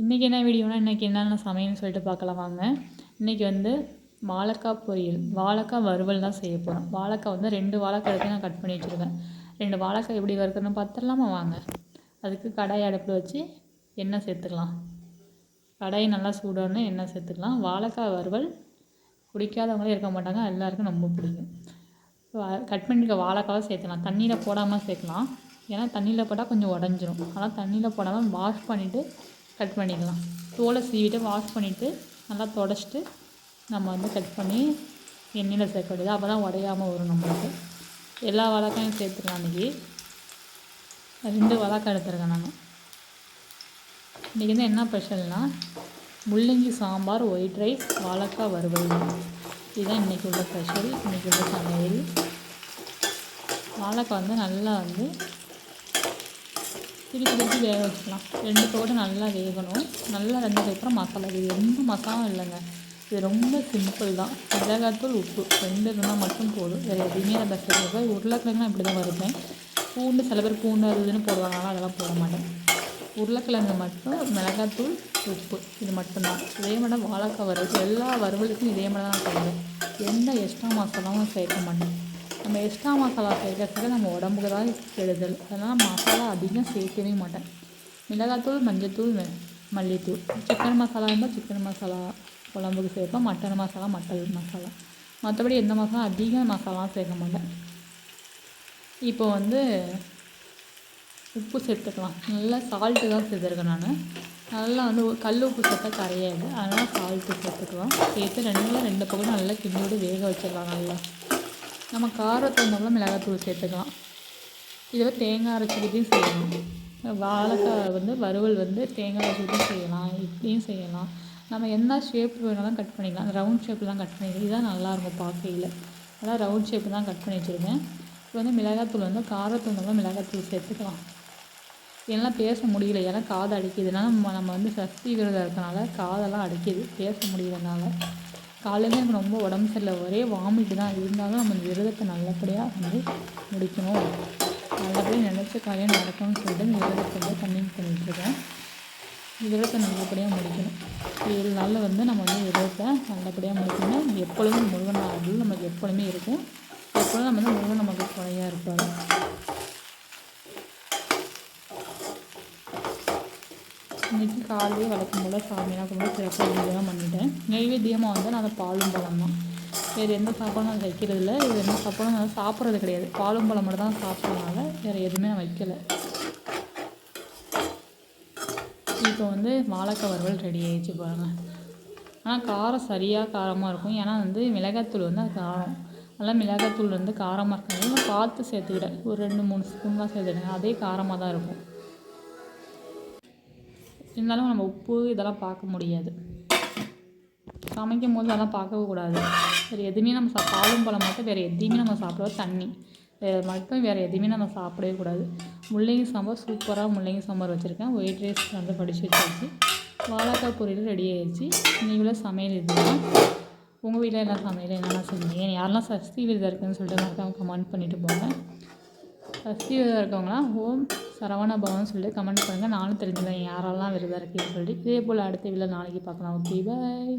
இன்றைக்கி என்ன வீடியோனா இன்றைக்கி என்னென்ன சமையல்னு சொல்லிட்டு பார்க்கலாம் வாங்க. இன்றைக்கி வந்து வாழைக்காய் பொரியல் வாழைக்காய் வறுவல் தான் செய்ய போகிறோம் வாழைக்காய் வந்து ரெண்டு வாழைக்காய் எடுத்து நான் கட் பண்ணி வச்சுருக்கேன். ரெண்டு வாழைக்காய் எப்படி வறுக்கணும்னு பார்த்துடலாமா வாங்க. அதுக்கு கடாய் அடுப்பில் வச்சு எண்ணெய் சேர்த்துக்கலாம். கடாய் நல்லா சூடான எண்ணெய் சேர்த்துக்கலாம். வாழைக்காய் வறுவல் பிடிக்காதவங்களே இருக்க மாட்டாங்க. எல்லாருக்கும் ரொம்ப பிடிக்கும். வா- கட் பண்ணிருக்க வாழைக்காவை சேர்த்துக்கலாம். தண்ணியில் போடாமல் சேர்க்கலாம். ஏன்னா தண்ணியில் போட்டால் கொஞ்சம் உடஞ்சிரும். ஆனால் தண்ணியில் போடாமல் வாஷ் பண்ணிவிட்டு கட் பண்ணிக்கலாம். தோலை சீவிட்டு வாஷ் பண்ணிவிட்டு நல்லா தொடச்சிட்டு நம்ம வந்து கட் பண்ணி எண்ணெயில் சேர்க்க வேண்டியது. அப்போ தான் உடையாமல் வரும் நம்மளுக்கு. எல்லா வாழைக்காயும் சேர்த்துக்கலாம் அன்றைக்கி ரெண்டு வாழைக்காய் எடுத்துருக்கேன் நான். இன்றைக்கி வந்து என்ன ஸ்பெஷல்னால் முள்ளங்கி சாம்பார் ஒயிட் ரைஸ் வாழைக்காய் வறுவல். இதுதான் இன்றைக்கி உள்ள ஸ்பெஷல் இன்றைக்கி உள்ள சமையல். வாழைக்காய் வந்து நல்லா வந்து திருப்பி திருப்பி வேக வச்சுக்கலாம் ரெண்டு போட்டு நல்லா வேகணும். நல்லா வெந்ததுக்கப்புறம் மசாலா இது எந்த மசாலாவும் இல்லைங்க. இது ரொம்ப சிம்பிள் தான். மிளகாத்தூள் உப்பு. ரெண்டு இருந்தால் மட்டும் போதும். வேறு எதுவுமே நம்ம சேர்க்க உருளைக்கிழங்கு இப்படி தான் வருவேன் பூண்டு சில பேர் பூண்டு அது இதுன்னு போடுவாங்க. ஆனால் அதெல்லாம் போட மாட்டேன். உருளைக்கிழங்கு மட்டும் மிளகாத்தூள் உப்பு. இது மட்டும்தான். இதே மாதிரி வாழைக்காய் வறுவல். எல்லா வறுவலுக்கும் இதே மாதிரி தான் நான் செய்வேன் எந்த எக்ஸ்ட்ரா மசாலாவும் சேர்க்க மாட்டேன். நம்ம எக்ஸ்ட்ரா மசாலா சேர்க்கறதுக்கு நம்ம உடம்புக்கு தான் கெடுதல். அதனால் மசாலா அதிகம் சேர்க்கவே மாட்டேன். மிளகாத்தூள் மஞ்சத்தூள் மல்லித்தூள். சிக்கன் மசாலா இருந்தால் சிக்கன் மசாலா குழம்புக்கு சேர்ப்பேன். மட்டன் மசாலா மட்டன் மசாலா மற்றபடி எந்த மசாலா அதிக மசாலாவும் சேர்க்க மாட்டேன். இப்போ வந்து உப்பு சேர்த்துக்கலாம். நல்லா சால்ட்டு தான் சேர்த்துருக்கேன் நான். நல்லா வந்து கல் உப்பு சேர்த்தா கரையாது. அதனால் சால்ட்டு சேர்த்துக்கலாம். சேர்த்து ரெண்டு ரெண்டு பக்கம் நல்லா கிண்டி விட்டு வேக வச்சிடலாம் நல்லா. நம்ம காரத்தை இருந்தாலும் மிளகாத்தூள் சேர்த்துக்கலாம். இதை தேங்காய் அரைச்சிக்கிட்டையும் செய்யலாம். வாழைக்காய் வந்து வறுவல் வந்து தேங்காய் அரைச்சி செய்யலாம். இப்படியும் செய்யலாம். நம்ம என்ன ஷேப் வேணாலும் கட் பண்ணிக்கலாம். ரவுண்ட் ஷேப்பில் தான் கட் பண்ணிக்கலாம். இதுதான் நல்லாயிருக்கும் பார்க்கையில். அதான் ரவுண்ட் ஷேப்பு தான் கட் பண்ணி வச்சுருக்கேன். இப்போ வந்து மிளகாத்தூள் வந்து காரத்தூள் இருந்தாலும் மிளகாத்தூள் சேர்த்துக்கலாம். என்னால் பேச முடியல. ஏன்னா காது அடிக்குதுனால நம்ம நம்ம வந்து சஷ்டி விரதம் இருக்கனால காதெல்லாம் அடிக்குது. பேச முடியலனால. காலையில் எனக்கு ரொம்ப உடம்பு சரியில்லை. ஒரே வாமிட்டு தான். இருந்தாலும் நம்ம இந்த விரதத்தை நல்லபடியாக வந்து முடிக்கணும். நல்லபடியாக நினச்ச காரியம் நடக்கணும்னு சொல்லிட்டு இந்த விரதத்தை வந்து கன்டினியூ பண்ணிகிட்ருக்கேன் விரதத்தை நல்லபடியாக முடிக்கணும். ஏழு நாளில் வந்து நம்ம வந்து விரதத்தை நல்லபடியாக முடிக்கணும். எப்பொழுதும் முருகன் அருள் நமக்கு எப்பொழுதுமே இருக்கும். எப்பொழுதும் நம்ம வந்து முருகன் நமக்கு துணையாக இருப்பார். இன்றைக்கி காலையே வளர்க்கும் போல் சாமியெல்லாம் கும்பிட்டு சிறப்பாக பூஜைலாம் பண்ணிட்டேன். நெய்வேத்தியமாக வந்து நான் பாலும் பழம் தான். வேறு எந்த சாப்பாடும் நான் வைக்கிறதில்ல இது எந்த சாப்பாடும் நான் சாப்பிட்றது கிடையாது. பாலும் பழம் மட்டும் தான் சாப்பிட்றதுனால வேறு எதுவுமே நான் வைக்கலை. இப்போ வந்து வாழைக்காய் வறுவல் ரெடி ஆகிடுச்சு பாருங்கள் ஆனால் காரம் சரியாக காரமாக இருக்கும். ஏன்னா வந்து மிளகாத்தூள் வந்து அது காரம். நல்லா மிளகாத்தூள் வந்து காரமாக இருக்காங்க நான் பார்த்து சேர்த்துக்கிட்டேன். ஒரு ரெண்டு மூணு ஸ்பூன் தான் சேர்த்துக்கிட்டேன். அதே காரமாக தான் இருக்கும். இருந்தாலும் நம்ம உப்பு இதெல்லாம் பார்க்க முடியாது. சமைக்கும் போது அதெல்லாம் பார்க்கவே கூடாது. வேறு எதுவுமே நம்ம சா பாலும் பழம் மட்டும் வேறு எதையுமே நம்ம சாப்பிடுவோம் தண்ணி. வேறு மட்டும் வேறு எதுவுமே நம்ம சாப்பிடவே கூடாது. முள்ளங்கி சாம்பார் சூப்பராக முள்ளங்கி சாம்பார் வச்சுருக்கேன். ஒயிட் ரைஸ் வந்து படித்து வச்சாச்சு. வாழைக்காய் பொரியல் ரெடி ஆயிடுச்சு நீங்களும் சமையல் இதுதான் உங்கள் வீட்டில் என்ன சமையல் என்னென்ன செஞ்சீங்க? யாரெல்லாம் சஷ்டி விரதம் இருக்குதுன்னு சொல்லிட்டு நான் கமெண்ட் பண்ணிட்டு போங்க. சஷ்டி விரதம் இருக்கவங்களாம் ஓம் சரவண பவன் சொல்லிட்டு கமெண்ட் பண்ணுங்கள் நானும் தெரிஞ்சுக்கிறேன் யாரெல்லாம் விரதம் இருக்கீங்கன்னு சொல்லிட்டு இதே போல் அடுத்த வீடியோ நாளைக்கு பார்க்கலாம். Okay bye